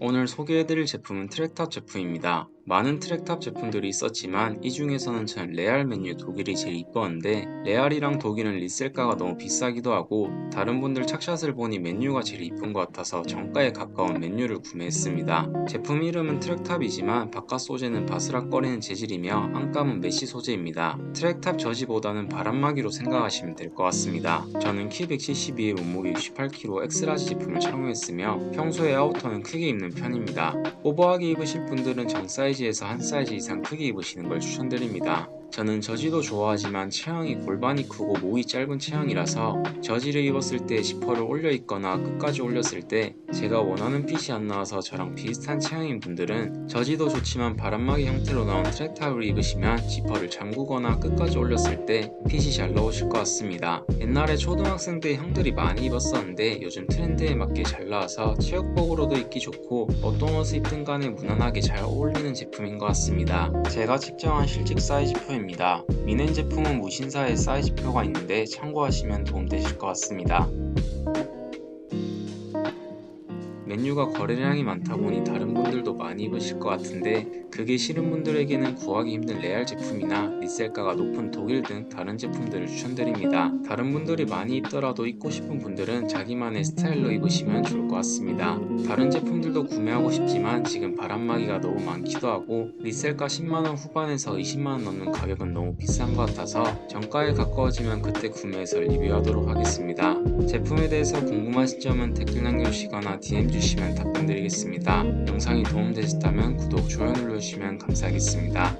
오늘 소개해드릴 제품은 트랙탑 제품입니다. 많은 트랙탑 제품들이 있었지만 이 중에서는 전 레알 메뉴 독일이 제일 이뻤는데 레알이랑 독일은 리셀가가 너무 비싸기도 하고 다른 분들 착샷을 보니 메뉴가 제일 이쁜 것 같아서 정가에 가까운 메뉴를 구매했습니다. 제품 이름은 트랙탑이지만 바깥 소재는 바스락거리는 재질이며 안감은 메쉬 소재입니다. 트랙탑 저지보다는 바람막이로 생각하시면 될 것 같습니다. 저는 키 172에 몸무게 68kg 엑스라지 제품을 착용했으며 평소에 아우터는 크게 입는 편입니다. 오버하게 입으실 분들은 정 사이즈 에서 한 사이즈 이상 크게 입으시는 걸 추천드립니다. 저는 저지도 좋아하지만 체형이 골반이 크고 목이 짧은 체형이라서 저지를 입었을 때 지퍼를 올려 입거나 끝까지 올렸을 때 제가 원하는 핏이 안 나와서 저랑 비슷한 체형인 분들은 저지도 좋지만 바람막이 형태로 나온 트랙탑을 입으시면 지퍼를 잠그거나 끝까지 올렸을 때 핏이 잘 나오실 것 같습니다. 옛날에 초등학생 때 형들이 많이 입었었는데 요즘 트렌드에 맞게 잘 나와서 체육복으로도 입기 좋고 어떤 옷을 입든 간에 무난하게 잘 어울리는 제품인 것 같습니다. 제가 측정한 실직 사이즈 표입니다. 미넨 제품은 무신사에 사이즈표가 있는데 참고하시면 도움되실 것 같습니다. 메뉴가 거래량이 많다 보니 다른 분들도 많이 입으실 것 같은데 그게 싫은 분들에게는 구하기 힘든 레알 제품이나 리셀가가 높은 독일 등 다른 제품들을 추천드립니다. 다른 분들이 많이 입더라도 입고 싶은 분들은 자기만의 스타일로 입으시면 좋을 것 같습니다. 다른 제품들도 구매하고 싶지만 지금 바람막이가 너무 많기도 하고 리셀가 10만원 후반에서 20만원 넘는 가격은 너무 비싼 것 같아서 정가에 가까워지면 그때 구매해서 리뷰하도록 하겠습니다. 제품에 대해서 궁금하신 점은 댓글 남겨주시거나 DM 주시면 답변드리겠습니다. 영상이 도움되셨다면 구독, 좋아요 눌러주시면 감사하겠습니다.